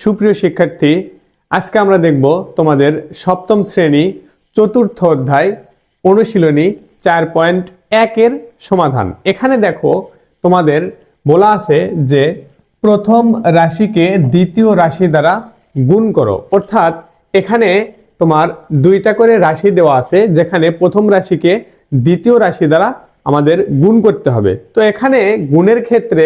সুপ্রিয় শিক্ষার্থী, আজকে আমরা দেখব তোমাদের সপ্তম শ্রেণি চতুর্থ অধ্যায় অনুশীলনী চার পয়েন্ট একের সমাধান। এখানে দেখো তোমাদের বলা আছে যে প্রথম রাশিকে দ্বিতীয় রাশি দ্বারা গুণ করো। অর্থাৎ এখানে তোমার দুইটা করে রাশি দেওয়া আছে, যেখানে প্রথম রাশিকে দ্বিতীয় রাশি দ্বারা আমাদের গুণ করতে হবে। তো এখানে গুণের ক্ষেত্রে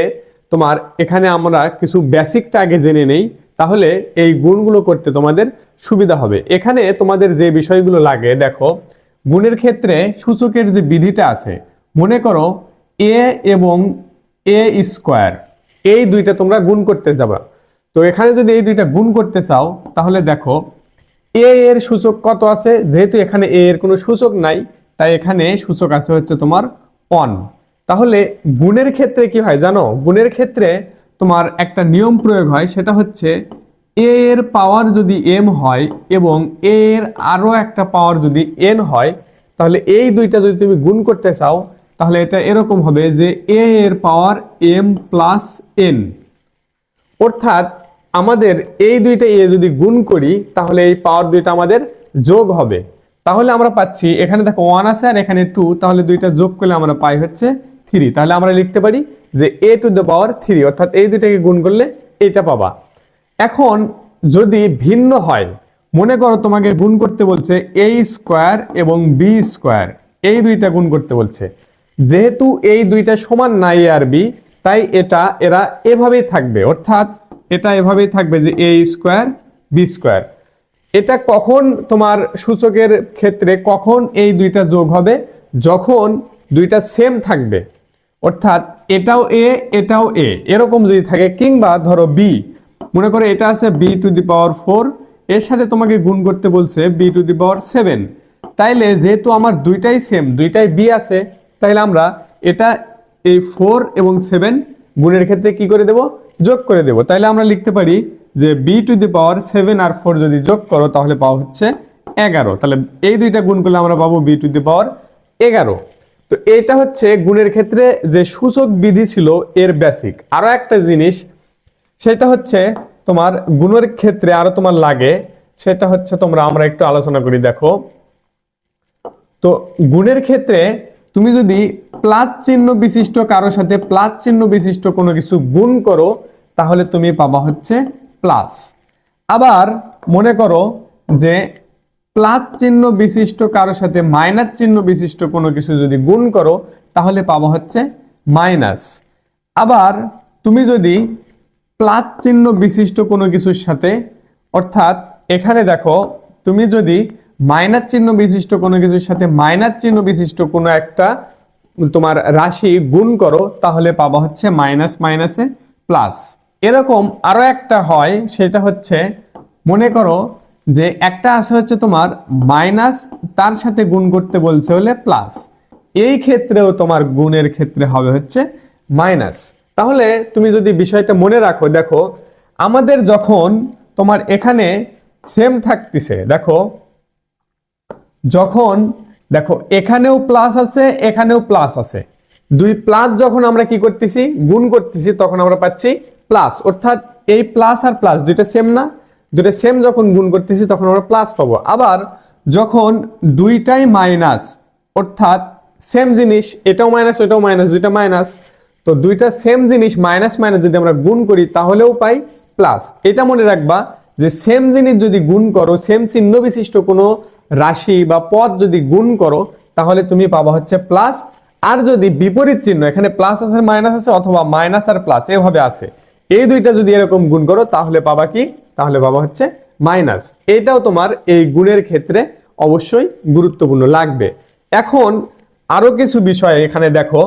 তোমার, এখানে আমরা কিছু বেসিকটা আগে জেনে নেই। তাহলে এই গুণগুলো করতে তোমাদের সুবিধা হবে। এখানে তোমাদের যে বিষয়গুলো লাগে, দেখো, গুণের ক্ষেত্রে সূচকের যে বিধিটা আছে, মনে করো এ এবং এ স্কোয়ার এই দুইটা তোমরা গুণ করতে যাবা। তো এখানে যদি এই দুইটা গুণ করতে চাও, তাহলে দেখো এ এর সূচক কত আছে? যেহেতু এখানে এ এর কোনো সূচক নাই, তাই এখানে সূচক আছে হচ্ছে তোমার অন তাহলে গুণের ক্ষেত্রে কি হয় জানো? গুণের ক্ষেত্রে তোমার একটা নিয়ম প্রয়োগ হয়, সেটা হচ্ছে এ এর পাওয়ার যদি এম হয় এবং এ এর আরও একটা পাওয়ার যদি এন হয়, তাহলে এই দুইটা যদি তুমি গুণ করতে চাও, তাহলে এটা এরকম হবে যে এ এর পাওয়ার এম প্লাস এন অর্থাৎ আমাদের এই দুইটা এ যদি গুণ করি, তাহলে এই পাওয়ার দুইটা আমাদের যোগ হবে। তাহলে আমরা পাচ্ছি, এখানে দেখো ওয়ান আছে আর এখানে টু তাহলে দুইটা যোগ করলে আমরা পাই হচ্ছে থ্রি তাহলে আমরা লিখতে পারি যে A to the power three অর্থাৎ এই দুইটাকে গুণ করলে এটা পাবা। এখন যদি ভিন্ন হয়, মনে করো তোমাকে গুণ করতে বলছে এ স্কোয়ার এবং বি স্কোয়ার এই দুইটা গুণ করতে বলছে। যেহেতু এই দুইটা সমান নাই আর বি তাই এটা, এরা এভাবেই থাকবে, অর্থাৎ এটা এভাবেই থাকবে যে এ স্কোয়ার বি স্কোয়ার এটা কখন তোমার সূচকের ক্ষেত্রে কখন এই দুইটা যোগ হবে? যখন দুইটা সেম থাকবে। অর্থাৎ এটাও এ এটাও এ। এরকম যদি থাকে, কিংবা ধরো বি, মনে করো এটা আছে B to the power four, এর সাথে তোমাকে গুণ করতে বলছে B to the power seven. তাইলে যেহেতু আমার দুইটাই সেম দুইটাই বি আছে, তাইলে আমরা এটা, এই ফোর এবং সেভেন গুণের ক্ষেত্রে কি করে দেব? যোগ করে দেব। তাইলে আমরা লিখতে পারি যে B to the power seven R four যদি যোগ করো, তাহলে পাওয়া হচ্ছে এগারো। তাহলে এই দুইটা গুণ করলে আমরা পাবো বি টু দি পাওয়ার এগারো। তো এটা হচ্ছে গুণের ক্ষেত্রে যে সূচক বিধি ছিল এর বেসিক আরও একটা জিনিস, সেটা হচ্ছে তোমার গুণের ক্ষেত্রে আরও তোমার লাগে, সেটা হচ্ছে তোমরা, আমরা একটু আলোচনা করি, দেখো। তো গুণের ক্ষেত্রে তুমি যদি প্লাস চিহ্ন বিশিষ্ট কারোর সাথে প্লাস চিহ্ন বিশিষ্ট কোনো কিছু গুণ করো, তাহলে তুমি পাবা হচ্ছে প্লাস। আবার মনে করো যে প্লাস চিহ্ন বিশিষ্ট কারোর সাথে মাইনাস চিহ্ন বিশিষ্ট কোনো কিছু যদি গুণ করো, তাহলে পাবা হচ্ছে মাইনাস। আবার তুমি যদি প্লাস চিহ্ন বিশিষ্ট কোনো কিছুর সাথে, অর্থাৎ এখানে দেখো, তুমি যদি মাইনাস চিহ্ন বিশিষ্ট কোনো কিছুর সাথে মাইনাস চিহ্ন বিশিষ্ট কোনো একটা তোমার রাশি গুণ করো, তাহলে পাবা হচ্ছে মাইনাস মাইনাসে প্লাস। এরকম আরও একটা হয়, সেটা হচ্ছে, মনে করো যে একটা আছে হচ্ছে তোমার মাইনাস, তার সাথে গুণ করতে বলছে হলে প্লাস। এই ক্ষেত্রেও তোমার গুণের ক্ষেত্রে হবে হচ্ছে মাইনাস। তাহলে তুমি যদি বিষয়টা মনে রাখো, দেখো, আমাদের যখন তোমার এখানে সেম থাকতেছে, দেখো, যখন, দেখো, এখানেও প্লাস আছে, এখানেও প্লাস আছে। দুই প্লাস যখন আমরা কি করতেছি? গুণ করতেছি, তখন আমরা পাচ্ছি প্লাস অর্থাৎ এই প্লাস আর প্লাস দুইটা সেম না। দুইটা সেম যখন গুণ করতেছি, তখন আমরা প্লাস পাবো। আবার যখন দুইটাই মাইনাস অর্থাৎ সেম জিনিস, এটাও মাইনাস ওটাও মাইনাস দুইটা মাইনাস তো দুইটা সেম জিনিস মাইনাস মাইনাস যদি আমরা গুণ করি, তাহলেও পাই প্লাস এটা মনে রাখবা যে সেম জিনিস যদি গুণ করো সেম চিহ্ন বিশিষ্ট কোনো রাশি বা পদ যদি গুণ করো, তাহলে তুমি পাবা হচ্ছে প্লাস আর যদি বিপরীত চিহ্ন, এখানে প্লাস আছে মাইনাস আছে, অথবা মাইনাস আর প্লাস এভাবে আছে। এই দুইটা যদি এরকম গুণ করো, তাহলে পাবা কি? তাহলে বাবা হচ্ছে মাইনাস। এটাও তোমার এই গুণের ক্ষেত্রে অবশ্যই গুরুত্বপূর্ণ লাগবে। এখন আরও কিছু বিষয় এখানে দেখো।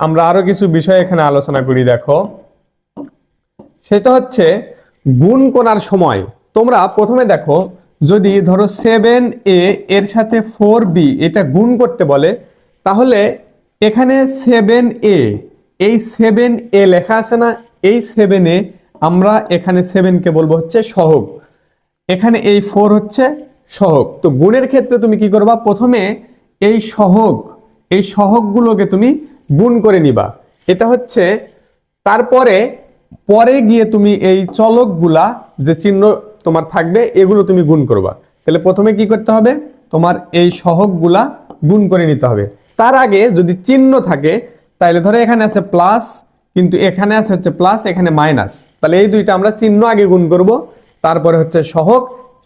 আমরা আরও কিছু বিষয় এখানে আলোচনা করি, দেখো। সেটা হচ্ছে গুণ করার সময়। তোমরা প্রথমে দেখো, যদি ধরো সেভেন এ এর সাথে ফোর বি এটা গুণ করতে বলে, তাহলে এখানে সেভেন এ এই সেভেন এ লেখা আছে না? এই সেভেনে আমরা এখানে সেভেনকে বলব হচ্ছে সহগ। এখানে এই ফোর হচ্ছে সহগ। তো গুণের ক্ষেত্রে তুমি কি করবা? প্রথমে এই সহগ, এই সহগগুলোকে তুমি গুণ করে নিবা। এটা হচ্ছে তারপরে, পরে গিয়ে তুমি এই চলকগুলা যে চিহ্ন তোমার থাকবে, এগুলো তুমি গুণ করবা। তাহলে প্রথমে কি করতে হবে? তোমার এই সহগগুলা গুণ করে নিতে হবে। তার আগে যদি চিহ্ন থাকে তাহলে ধরো এখানে আছে প্লাস কিন্তু এখানে আছে হচ্ছে প্লাস এখানে মাইনাস তাহলে এই দুইটা আমরা চিহ্ন আগে গুণ করব, তারপরে হচ্ছে সহগ।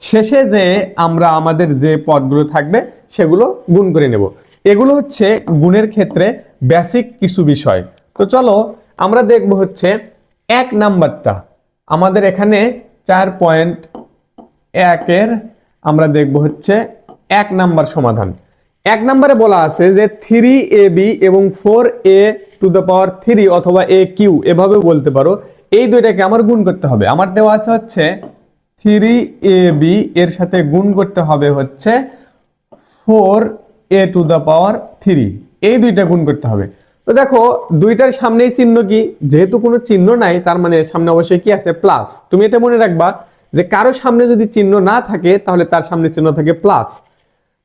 শেষে যে আমরা আমাদের যে পদগুলো থাকবে, সেগুলো গুণ করে নেব। এগুলো হচ্ছে গুণের ক্ষেত্রে বেসিক কিছু বিষয়। তো চলো, আমরা দেখব হচ্ছে এক নাম্বারটা। আমাদের এখানে চার পয়েন্ট একের আমরা দেখব হচ্ছে এক নাম্বার সমাধান। এক নম্বরে বলা আছে যে থ্রি এ বি এবং four A to the power three অথবা এ কিউ এভাবে বলতে পারো। এই দুইটাকে আমার গুণ করতে হবে। আমার দেওয়া আছে হচ্ছে থ্রি এ বি এর সাথে গুণ করতে হবে হচ্ছে four A to the power three এই দুইটা গুণ করতে হবে। তো দেখো, দুইটার সামনেই চিহ্ন কি? যেহেতু কোনো চিহ্ন নাই, তার মানে সামনে অবশ্যই কি আছে? প্লাস তুমি এটা মনে রাখবা যে কারও সামনে যদি চিহ্ন না থাকে, তাহলে তার সামনে চিহ্ন থাকে প্লাস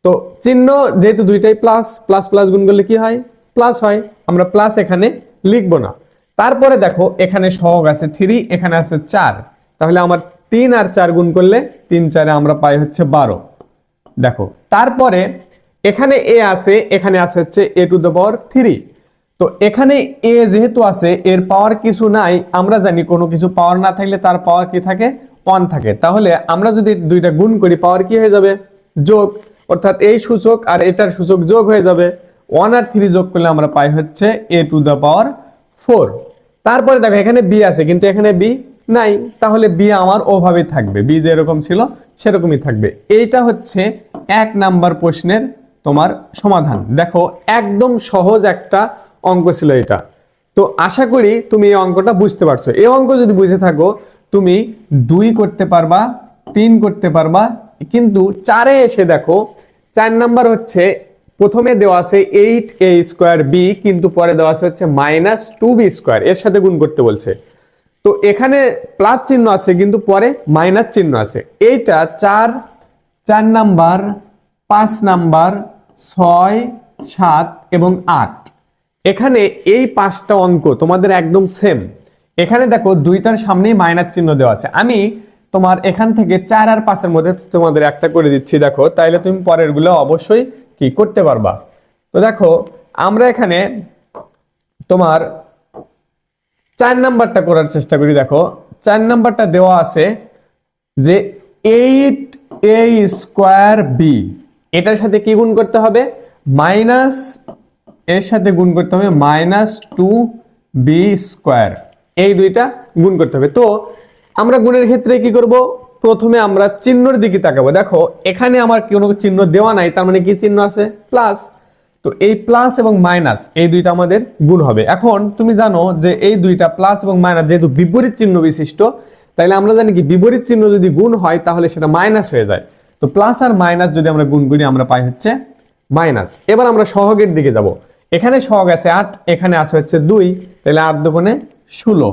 তো চিহ্ন যেহেতু দুইটাই প্লাস প্লাস প্লাস গুণ করলে কি হয়? প্লাস হয়। আমরা প্লাস এখানে লিখব না। তারপরে দেখো, এখানে সহগ আছে থ্রি এখানে আছে চার। তাহলে আমার তিন আর চার গুণ করলে তিন চারে আমরা পাই হচ্ছে বারো। দেখো, তারপরে এখানে এ আছে, এখানে আছে হচ্ছে A to the power three তো এখানে এ যেহেতু আছে, এর পাওয়ার কিছু নাই, আমরা জানি কোনো কিছু পাওয়ার না থাকলে তার পাওয়ার কি থাকে? ওয়ান থাকে। তাহলে আমরা যদি দুইটা গুণ করি পাওয়ার কি হয়ে যাবে? যোগ। অর্থাৎ এই সূচক আর এটার সূচক যোগ হয়ে যাবে ওয়ান আর থ্রি যোগ করলে আমরা পাই হচ্ছে A to the power four তারপরে দেখো, এখানে বি আছে, কিন্তু এখানে বি নাই। তাহলে বি আমার ওভাবেই থাকবে। বি যেরকম ছিল, সেরকমই থাকবে। এইটা হচ্ছে এক নাম্বার প্রশ্নের তোমার সমাধান। দেখো, একদম সহজ একটা অঙ্ক ছিল এটা। তো আশা করি তুমি এই অঙ্কটা বুঝতে পারছ। এই অঙ্ক যদি বুঝে থাকো, তুমি দুই করতে পারবা, তিন করতে পারবা কিন্তু চারে এসে দেখো, চার নাম্বার হচ্ছে, প্রথমে দেওয়া আছে এইট এ স্কোয়ার বি কিন্তু পরে দেওয়া আছে হচ্ছে মাইনাস টু বি স্কোয়ার এর সাথে গুণ করতে বলছে। তো এখানে প্লাস চিহ্ন আছে, কিন্তু পরে মাইনাস চিহ্ন আছে। এইটা চার চার নাম্বার, পাঁচ নাম্বার, ছয়, সাত এবং আট। এখানে এই পাঁচটা অঙ্ক তোমাদের একদম সেম এখানে দেখো, দুইটার সামনেই মাইনাস চিহ্ন দেওয়া আছে। আমি তোমার এখান থেকে চার আর পাঁচের মধ্যে তোমাদের একটা করে দিচ্ছি, দেখো। তাইলে তুমি পরেরগুলো অবশ্যই কি করতে পারবা? তো দেখো, আমরা এখানে তোমার চার নাম্বারটা করার চেষ্টা করি, দেখো। চার নাম্বারটা দেওয়া আছে যে এইট এ স্কোয়ার বি, এটার সাথে কি গুণ করতে হবে? মাইনাস এর সাথে গুণ করতে হবে মাইনাস টু বি স্কোয়ার। এই দুইটা গুণ করতে হবে। তো আমরা গুণের ক্ষেত্রে কি করব? প্রথমে আমরা চিহ্নর দিকে তাকাবো। দেখো, এখানে আমার কোনো চিহ্ন দেওয়া নাই, তার মানে কি চিহ্ন আছে? প্লাস। তো এই প্লাস এবং মাইনাস, এই দুইটা আমাদের গুণ হবে। এখন তুমি জানো যে এই দুইটা প্লাস এবং মাইনাস যেহেতু বিপরীত চিহ্ন বিশিষ্ট তাহলে আমরা জানি কি বিপরীত চিহ্ন যদি গুণ হয়, তাহলে সেটা মাইনাস হয়ে যায়। তো প্লাস আর মাইনাস যদি আমরা গুণ করি, আমরা পাই হচ্ছে মাইনাস। এবার আমরা সহগের দিকে যাব। এখানে সহগ আছে আট, এখানে আছে হচ্ছে দুই তাহলে আট দোকানে ষোলো।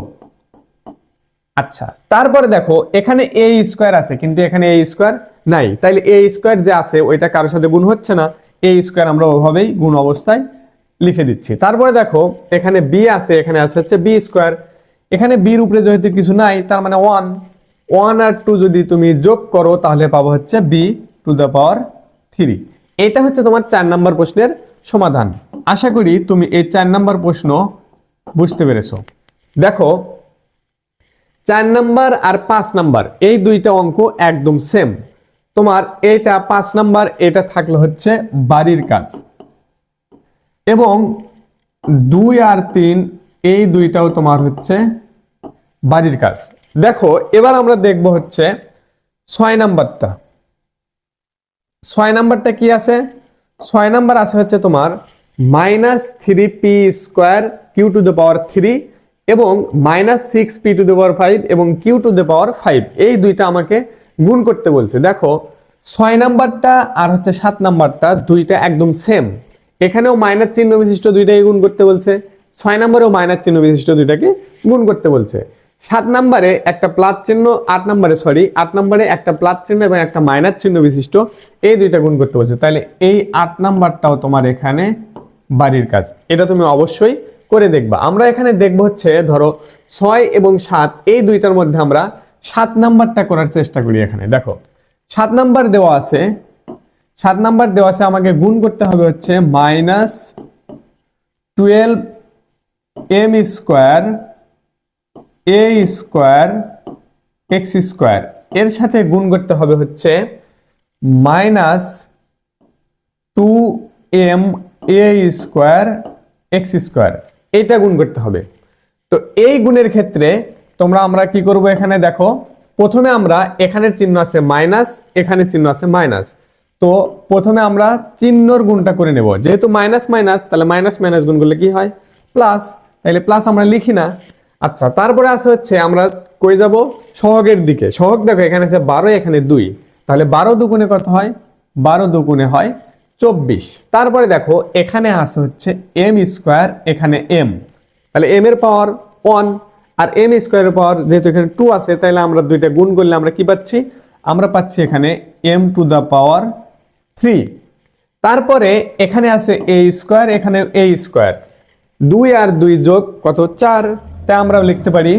আচ্ছা তারপরে দেখো, এখানে এ স্কোয়ার আছে, কিন্তু এখানে এ স্কোয়ার নাই। তাইলে এ স্কোয়ার যে আছে, ওইটা কারোর সাথে গুণ হচ্ছে না। এ স্কোয়ার আমরা ওভাবেই গুণ অবস্থায় লিখে দিচ্ছি। তারপরে দেখো, এখানে বি আছে, এখানে আছে হচ্ছে বি স্কোয়ার এখানে বির উপরে যেহেতু কিছু নাই, তার মানে ওয়ান ওয়ান আর টু যদি তুমি যোগ করো, তাহলে পাবো হচ্ছে B to the power three এটা হচ্ছে তোমার চার নাম্বার প্রশ্নের সমাধান। আশা করি তুমি এই চার নাম্বার প্রশ্ন বুঝতে পেরেছ। দেখো চার নাম্বার আর পাঁচ নাম্বার, এই দুইটা অঙ্ক একদম সেম তোমার এটা পাঁচ নাম্বার, এটা থাকলে হচ্ছে বাড়ির কাজ। এবং দুই আর তিন, এই দুইটাও তোমার হচ্ছে বাড়ির কাজ। দেখো, এবার আমরা দেখব হচ্ছে ছয় নাম্বারটা। ছয় নাম্বারটা কি আছে? ছয় নাম্বার আছে হচ্ছে তোমার minus three P square Q to the power three এবং minus six P to the power five এবং Q to the power five এই দুইটা আমাকে গুণ করতে বলছে। দেখো, ছয় নাম্বারটা আর হচ্ছে সাত নাম্বারটা দুইটা একদম সেম এখানেও মাইনাস চিহ্ন বিশিষ্ট দুইটাকে গুণ করতে বলছে। ছয় নম্বরেও মাইনাস চিহ্ন বিশিষ্ট দুইটাকে গুণ করতে বলছে। সাত নম্বরে একটা প্লাস চিহ্ন, আট নম্বরে সরি আট নম্বরে একটা প্লাস চিহ্ন এবং একটা মাইনাস চিহ্ন বিশিষ্ট, এই দুইটা গুণ করতে বলছে। তাহলে এই আট নাম্বারটাও তোমার এখানে বাড়ির কাজ। এটা তুমি অবশ্যই করে দেখবা। আমরা এখানে দেখব হচ্ছে, ধরো, ছয় এবং সাত, এই দুইটার মধ্যে আমরা সাত নাম্বারটা করার চেষ্টা করি এখানে। দেখো, সাত নাম্বার দেওয়া আছে, সাত নাম্বার দেওয়া আছে, আমাকে গুণ করতে হবে হচ্ছে minus twelve M square, A square, X square. এর সাথে গুণ করতে হবে হচ্ছে minus two M A square, X square. এইটা গুণ করতে হবে। তো এই গুণের ক্ষেত্রে তোমরা, আমরা কি করব এখানে? দেখো, প্রথমে আমরা এখানের চিহ্ন আছে মাইনাস এখানে চিহ্ন আছে মাইনাস। তো প্রথমে আমরা চিহ্নর গুণটা করে নেব। যেহেতু মাইনাস মাইনাস, তাহলে মাইনাস মাইনাস গুণ করলে কি হয়? প্লাস তাহলে প্লাস আমরা লিখি না। আচ্ছা তারপরে আছে হচ্ছে, আমরা কই যাব? সহগের দিকে। সহগ দেখো, এখানে আছে বারো, এখানে দুই। তাহলে বারো দুগুণে কত হয়? বারো দুগুণে হয় চব্বিশ। তারপরে দেখো, এখানে আছে হচ্ছে এম স্কোয়ার এখানে এম তাহলে এম এর পাওয়ার ওয়ান আর এম স্কোয়ারের পাওয়ার যেহেতু এখানে টু আছে, তাহলে আমরা দুইটা গুণ করলে আমরা কি পাচ্ছি? আমরা পাচ্ছি এখানে M to the power three তারপরে এখানে আছে এ স্কোয়ার এখানে এ স্কোয়ার দুই আর দুই যোগ কত? চার। তাই আমরা লিখতে পারি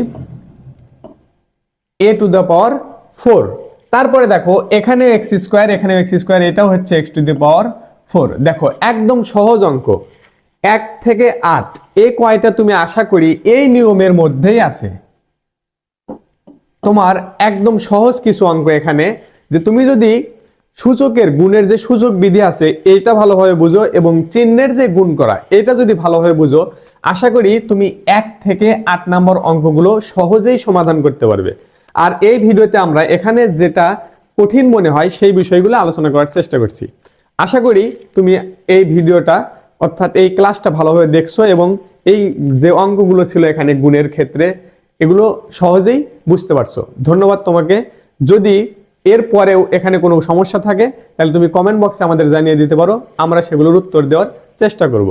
A to the power four তারপরে দেখো এখানে এক্স স্কোয়ার এখানে এক্স স্কোয়ার এটাও হচ্ছে X to the power four. দেখো, একদম সহজ অঙ্ক। এক থেকে আট এই কয়টা তুমি আশা করি এই নিয়মের মধ্যেই আছে? তোমার একদম সহজ কিছু অঙ্ক এখানে, যে তুমি যদি সূচকের গুণের যে সূচক বিধি আছে, এইটা ভালোভাবে বুঝো এবং চিহ্নের যে গুণ করা, এটা যদি ভালোভাবে বুঝো, আশা করি তুমি এক থেকে আট নম্বর অঙ্কগুলো সহজেই সমাধান করতে পারবে। আর এই ভিডিওতে আমরা এখানে যেটা কঠিন মনে হয়, সেই বিষয়গুলো আলোচনা করার চেষ্টা করছি। আশা করি তুমি এই ভিডিওটা, অর্থাৎ এই ক্লাসটা ভালোভাবে দেখছ এবং এই যে অঙ্কগুলো ছিল এখানে গুণের ক্ষেত্রে, এগুলো সহজেই বুঝতে পারছ। ধন্যবাদ তোমাকে। যদি এর পরেও এখানে কোনো সমস্যা থাকে, তাহলে তুমি কমেন্ট বক্সে আমাদের জানিয়ে দিতে পারো। আমরা সেগুলোর উত্তর দেওয়ার চেষ্টা করব।